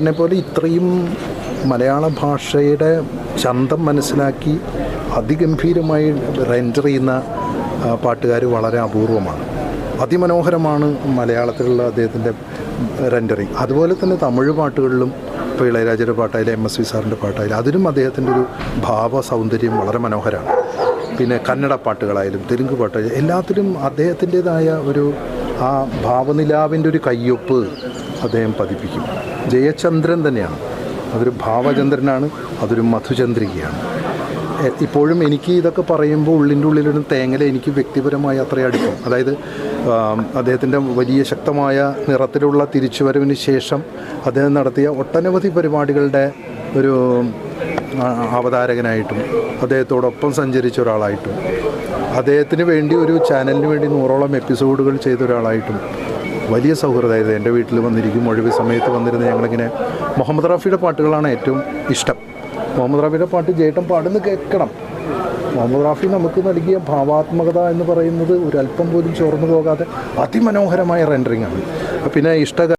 എന്നെ പോലെ ഇത്രയും മലയാള ഭാഷയുടെ ചന്തം മനസ്സിലാക്കി അതിഗംഭീരമായി റെൻഡർ ചെയ്യുന്ന പാട്ടുകാർ വളരെ അപൂർവമാണ്. അതിമനോഹരമാണ് മലയാളത്തിലുള്ള അദ്ദേഹത്തിന്റെ റെൻഡറിങ്. അതുപോലെ തന്നെ തമിഴ് പാട്ടുകളിലും ഇപ്പോൾ ഇളയരാജയുടെ പാട്ടായാലും എം എസ് വി സാറിന്റെ പാട്ടായാലും അതിലും അദ്ദേഹത്തിന്റെ ഒരു ഭാവ സൗന്ദര്യം വളരെ മനോഹരമാണ്. പിന്നെ കന്നഡ പാട്ടുകളായാലും തെലുങ്ക് പാട്ടായാലും എല്ലാത്തിലും അദ്ദേഹത്തിന്റേതായ ഒരു ആ ഭാവനിലാവിന്റെ ഒരു കയ്യൊപ്പ് അദ്ദേഹം പതിപ്പിക്കും. ജയചന്ദ്രൻ തന്നെയാണ്. അതൊരു ഭാവചന്ദ്രനാണ് അതൊരു മധുചന്ദ്രികയാണ്. ഇപ്പോഴും എനിക്ക് ഇതൊക്കെ പറയുമ്പോൾ ഉള്ളിന്റെ ഉള്ളിലൊരു തേങ്ങല എനിക്ക് വ്യക്തിപരമായി അത്ര അടുപ്പം. അതായത് അദ്ദേഹത്തിന്റെ വലിയ ശക്തമായ നിറത്തിലുള്ള തിരിച്ചുവരവിന് ശേഷം അദ്ദേഹം നടത്തിയ ഒട്ടനവധി പരിപാടികളുടെ ഒരു അവതാരകനായിട്ടും അദ്ദേഹത്തോടൊപ്പം സഞ്ചരിച്ച ഒരാളായിട്ടും അദ്ദേഹത്തിന് വേണ്ടി ഒരു ചാനലിന് വേണ്ടി നൂറോളം എപ്പിസോഡുകൾ ചെയ്ത ഒരാളായിട്ടും വലിയ സൗഹൃദമായത് എന്റെ വീട്ടിൽ വന്നിരിക്കും ഒഴിവ് സമയത്ത് വന്നിരുന്ന ഞങ്ങളിങ്ങനെ മുഹമ്മദ് റാഫിയുടെ പാട്ടുകളാണ് ഏറ്റവും ഇഷ്ടം. മുഹമ്മദ് റാഫിയുടെ പാട്ട് ജേട്ടൻ പാടുന്ന കേൾക്കണം. മുഹമ്മദ് റാഫി നമുക്ക് നൽകിയ ഭാവാത്മകത എന്ന് പറയുന്നത് ഒരല്പം പോലും ചോർന്നു പോകാതെ അതിമനോഹരമായ റെൻഡറിങ് ആണ്. പിന്നെ ഇഷ്ട